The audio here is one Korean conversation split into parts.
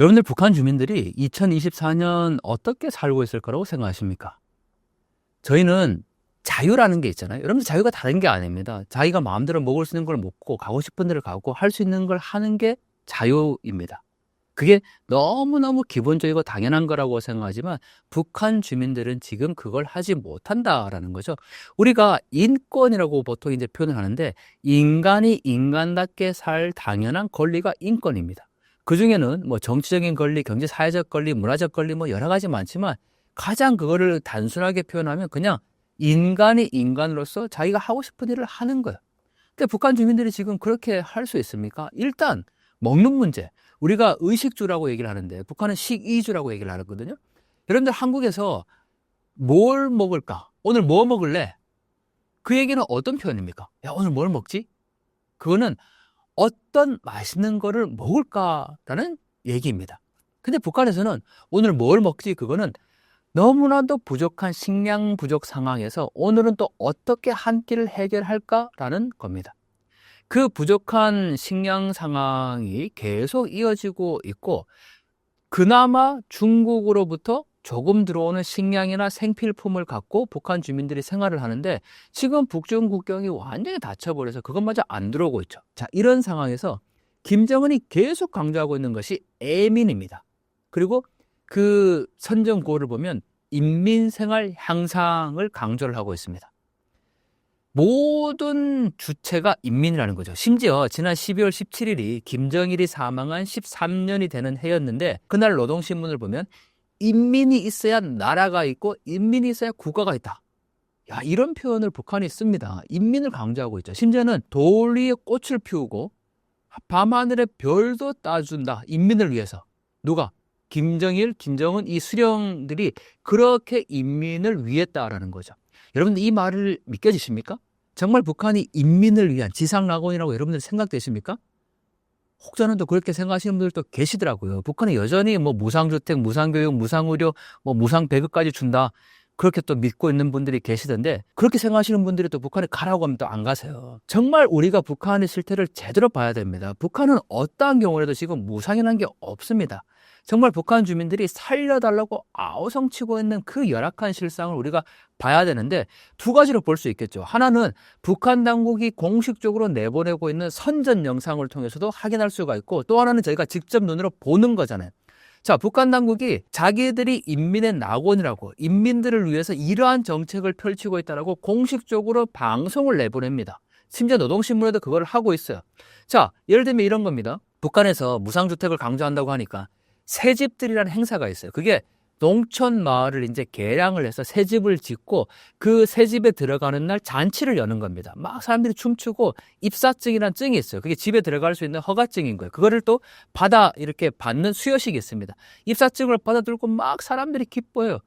여러분들 북한 주민들이 2024년 어떻게 살고 있을 거라고 생각하십니까? 저희는 자유라는 게 있잖아요. 여러분들 자유가 다른 게 아닙니다. 자기가 마음대로 먹을 수 있는 걸 먹고 가고 싶은 데를 가고 할 수 있는 걸 하는 게 자유입니다. 그게 너무너무 기본적이고 당연한 거라고 생각하지만 북한 주민들은 지금 그걸 하지 못한다라는 거죠. 우리가 인권이라고 보통 이제 표현을 하는데 인간이 인간답게 살 당연한 권리가 인권입니다. 그 중에는 뭐 정치적인 권리, 경제 사회적 권리, 문화적 권리 뭐 여러 가지 많지만 가장 그거를 단순하게 표현하면 그냥 인간이 인간으로서 자기가 하고 싶은 일을 하는 거예요. 근데 북한 주민들이 지금 그렇게 할 수 있습니까? 일단 먹는 문제. 우리가 의식주라고 얘기를 하는데 북한은 식이주라고 얘기를 하거든요. 여러분들 한국에서 뭘 먹을까? 오늘 뭐 먹을래? 그 얘기는 어떤 표현입니까? 야, 오늘 뭘 먹지? 그거는 어떤 맛있는 거를 먹을까라는 얘기입니다. 근데 북한에서는 오늘 뭘 먹지? 그거는 너무나도 부족한 식량 부족 상황에서 오늘은 또 어떻게 한 끼를 해결할까라는 겁니다. 그 부족한 식량 상황이 계속 이어지고 있고 그나마 중국으로부터 조금 들어오는 식량이나 생필품을 갖고 북한 주민들이 생활을 하는데 지금 북중 국경이 완전히 닫혀버려서 그것마저 안 들어오고 있죠. 자, 이런 상황에서 김정은이 계속 강조하고 있는 것이 애민입니다. 그리고 그 선정고를 보면 인민생활 향상을 강조를 하고 있습니다. 모든 주체가 인민이라는 거죠. 심지어 지난 12월 17일이 김정일이 사망한 13년이 되는 해였는데 그날 노동신문을 보면 인민이 있어야 나라가 있고 인민이 있어야 국가가 있다. 야, 이런 표현을 북한이 씁니다. 인민을 강조하고 있죠. 심지어는 돌 위에 꽃을 피우고 밤하늘에 별도 따준다. 인민을 위해서. 누가? 김정일, 김정은 이 수령들이 그렇게 인민을 위했다라는 거죠. 여러분들 이 말을 믿겨지십니까? 정말 북한이 인민을 위한 지상낙원이라고 여러분들 생각되십니까? 혹자는 또 그렇게 생각하시는 분들도 계시더라고요. 북한이 여전히 뭐 무상주택, 무상교육, 무상의료, 뭐 무상배급까지 준다. 그렇게 또 믿고 있는 분들이 계시던데 그렇게 생각하시는 분들이 또 북한에 가라고 하면 또 안 가세요. 정말 우리가 북한의 실태를 제대로 봐야 됩니다. 북한은 어떠한 경우라도 지금 무상이라는 게 없습니다. 정말 북한 주민들이 살려달라고 아우성치고 있는 그 열악한 실상을 우리가 봐야 되는데 두 가지로 볼 수 있겠죠. 하나는 북한 당국이 공식적으로 내보내고 있는 선전 영상을 통해서도 확인할 수가 있고 또 하나는 저희가 직접 눈으로 보는 거잖아요. 자, 북한 당국이 자기들이 인민의 낙원이라고 인민들을 위해서 이러한 정책을 펼치고 있다라고 공식적으로 방송을 내보냅니다. 심지어 노동신문에도 그걸 하고 있어요. 자, 예를 들면 이런 겁니다. 북한에서 무상주택을 강조한다고 하니까 새집들이라는 행사가 있어요. 그게 농촌 마을을 이제 개량을 해서 새 집을 짓고 그 새 집에 들어가는 날 잔치를 여는 겁니다. 막 사람들이 춤추고 입사증이라는 증이 있어요. 그게 집에 들어갈 수 있는 허가증인 거예요. 그거를 또 받아 이렇게 받는 수여식이 있습니다. 입사증을 받아 들고 막 사람들이 기뻐해요.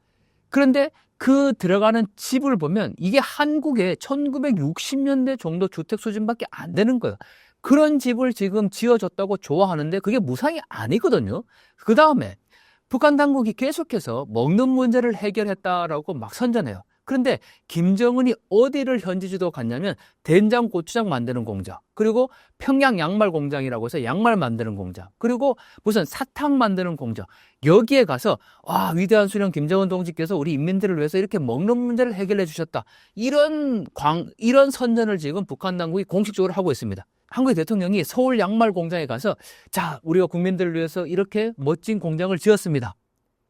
그런데 그 들어가는 집을 보면 이게 한국의 1960년대 정도 주택 수준밖에 안 되는 거예요. 그런 집을 지금 지어줬다고 좋아하는데 그게 무상이 아니거든요. 그 다음에 북한 당국이 계속해서 먹는 문제를 해결했다라고 막 선전해요. 그런데 김정은이 어디를 현지지도 갔냐면 된장 고추장 만드는 공장 그리고 평양 양말 공장이라고 해서 양말 만드는 공장 그리고 무슨 사탕 만드는 공장 여기에 가서 와 위대한 수령 김정은 동지께서 우리 인민들을 위해서 이렇게 먹는 문제를 해결해 주셨다 이런 광 이런 선전을 지금 북한 당국이 공식적으로 하고 있습니다. 한국의 대통령이 서울 양말 공장에 가서 자, 우리가 국민들을 위해서 이렇게 멋진 공장을 지었습니다.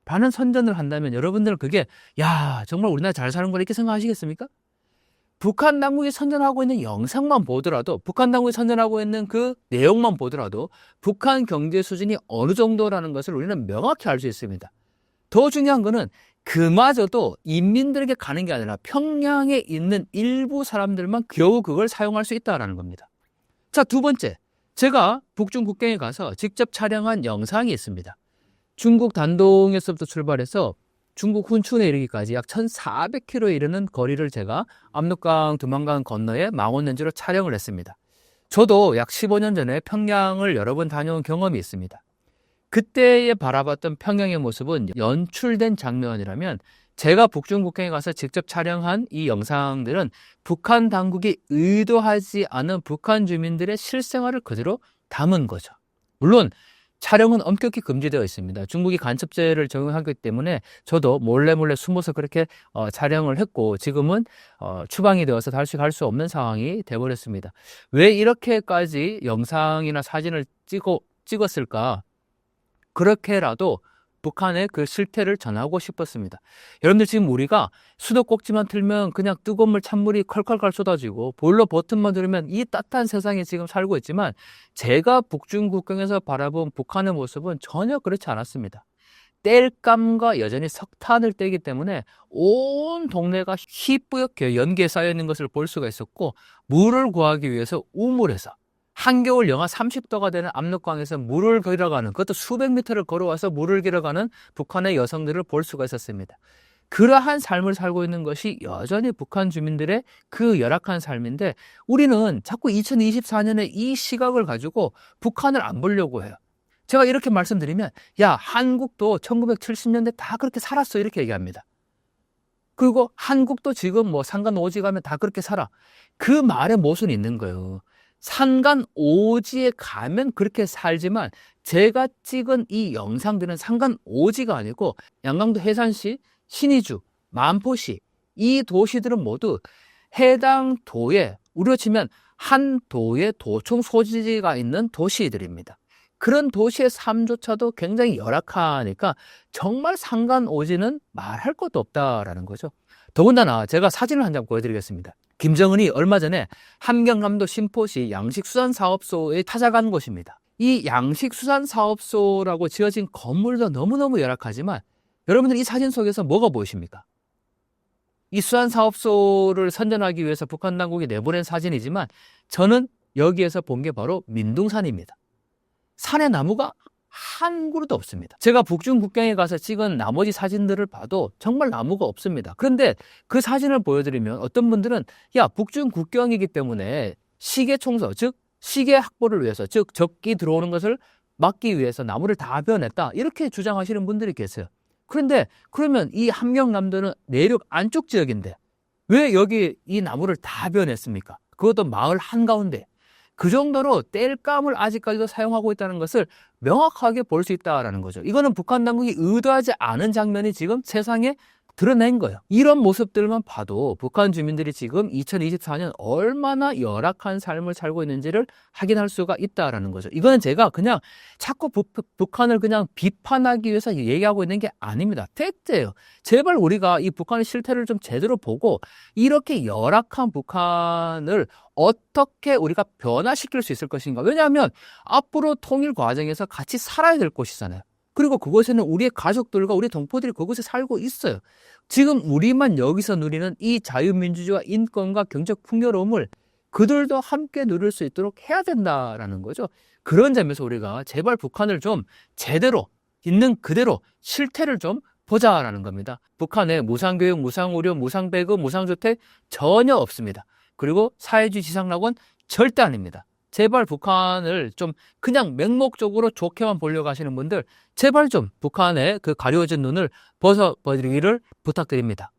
라는 선전을 한다면 여러분들은 그게 야, 정말 우리나라 잘 사는 거 이렇게 생각하시겠습니까? 북한 당국이 선전하고 있는 영상만 보더라도 북한 당국이 선전하고 있는 그 내용만 보더라도 북한 경제 수준이 어느 정도라는 것을 우리는 명확히 알 수 있습니다. 더 중요한 거는 그마저도 인민들에게 가는 게 아니라 평양에 있는 일부 사람들만 겨우 그걸 사용할 수 있다는 겁니다. 자, 두 번째. 제가 북중 국경에 가서 직접 촬영한 영상이 있습니다. 중국 단동에서부터 출발해서 중국 훈춘에 이르기까지 약 1,400km에 이르는 거리를 제가 압록강, 두만강 건너에 망원렌즈로 촬영을 했습니다. 저도 약 15년 전에 평양을 여러 번 다녀온 경험이 있습니다. 그때에 바라봤던 평양의 모습은 연출된 장면이라면 제가 북중 국경에 가서 직접 촬영한 이 영상들은 북한 당국이 의도하지 않은 북한 주민들의 실생활을 그대로 담은 거죠. 물론 촬영은 엄격히 금지되어 있습니다. 중국이 간첩죄를 적용하기 때문에 저도 몰래 몰래 숨어서 그렇게 어, 촬영을 했고 지금은 어, 추방이 되어서 다시 갈 수 없는 상황이 돼버렸습니다. 왜 이렇게까지 영상이나 사진을 찍어, 찍었을까? 그렇게라도 북한의 그 실태를 전하고 싶었습니다. 여러분들 지금 우리가 수도꼭지만 틀면 그냥 뜨거운 물 찬물이 컬컬컬 쏟아지고 보일러 버튼만 누르면 이 따뜻한 세상에 지금 살고 있지만 제가 북중 국경에서 바라본 북한의 모습은 전혀 그렇지 않았습니다. 땔감과 여전히 석탄을 떼기 때문에 온 동네가 희뿌옇게 연기에 쌓여 있는 것을 볼 수가 있었고 물을 구하기 위해서 우물에서 한겨울 영하 30도가 되는 압록강에서 물을 길어가는 그것도 수백 미터를 걸어와서 물을 길어가는 북한의 여성들을 볼 수가 있었습니다. 그러한 삶을 살고 있는 것이 여전히 북한 주민들의 그 열악한 삶인데 우리는 자꾸 2024년에 이 시각을 가지고 북한을 안 보려고 해요. 제가 이렇게 말씀드리면 야 한국도 1970년대 다 그렇게 살았어 이렇게 얘기합니다. 그리고 한국도 지금 뭐 상간 오지 가면 다 그렇게 살아. 그 말에 모순이 있는 거예요. 상간 오지에 가면 그렇게 살지만 제가 찍은 이 영상들은 상간 오지가 아니고 양강도 해산시, 신의주, 만포시 이 도시들은 모두 해당 도에 우리로 치면 한 도의 도청 소지가 있는 도시들입니다. 그런 도시의 삶조차도 굉장히 열악하니까 정말 상간 오지는 말할 것도 없다라는 거죠. 더군다나 제가 사진을 한 장 보여드리겠습니다. 김정은이 얼마 전에 함경남도 신포시 양식수산사업소에 찾아간 곳입니다. 이 양식수산사업소라고 지어진 건물도 너무너무 열악하지만 여러분들 이 사진 속에서 뭐가 보이십니까? 이 수산사업소를 선전하기 위해서 북한 당국이 내보낸 사진이지만 저는 여기에서 본 게 바로 민둥산입니다. 산에 나무가 한 그루도 없습니다. 제가 북중 국경에 가서 찍은 나머지 사진들을 봐도 정말 나무가 없습니다. 그런데 그 사진을 보여드리면 어떤 분들은 야 북중 국경이기 때문에 시계 청소 즉 시계 확보를 위해서 즉 적기 들어오는 것을 막기 위해서 나무를 다 베어냈다 이렇게 주장하시는 분들이 계세요. 그런데 그러면 이 함경남도는 내륙 안쪽 지역인데 왜 여기 이 나무를 다 베어냈습니까? 그것도 마을 한가운데 그 정도로 땔감을 아직까지도 사용하고 있다는 것을 명확하게 볼 수 있다라는 거죠. 이거는 북한 당국이 의도하지 않은 장면이 지금 세상에 드러낸 거예요. 이런 모습들만 봐도 북한 주민들이 지금 2024년 얼마나 열악한 삶을 살고 있는지를 확인할 수가 있다라는 거죠. 이거는 제가 그냥 자꾸 북, 북한을 그냥 비판하기 위해서 얘기하고 있는 게 아닙니다. 팩트예요. 제발 우리가 이 북한의 실태를 좀 제대로 보고 이렇게 열악한 북한을 어떻게 우리가 변화시킬 수 있을 것인가. 왜냐하면 앞으로 통일 과정에서 같이 살아야 될 곳이잖아요. 그리고 그곳에는 우리의 가족들과 우리 동포들이 그곳에 살고 있어요. 지금 우리만 여기서 누리는 이 자유민주주의와 인권과 경제적 풍요로움을 그들도 함께 누릴 수 있도록 해야 된다라는 거죠. 그런 점에서 우리가 제발 북한을 좀 제대로 있는 그대로 실태를 좀 보자라는 겁니다. 북한에 무상교육, 무상의료, 무상배급, 무상주택 전혀 없습니다. 그리고 사회주의 지상낙원 절대 아닙니다. 제발 북한을 좀 그냥 맹목적으로 좋게만 보려고 하시는 분들 제발 좀 북한의 그 가려진 눈을 벗어버리기를 부탁드립니다.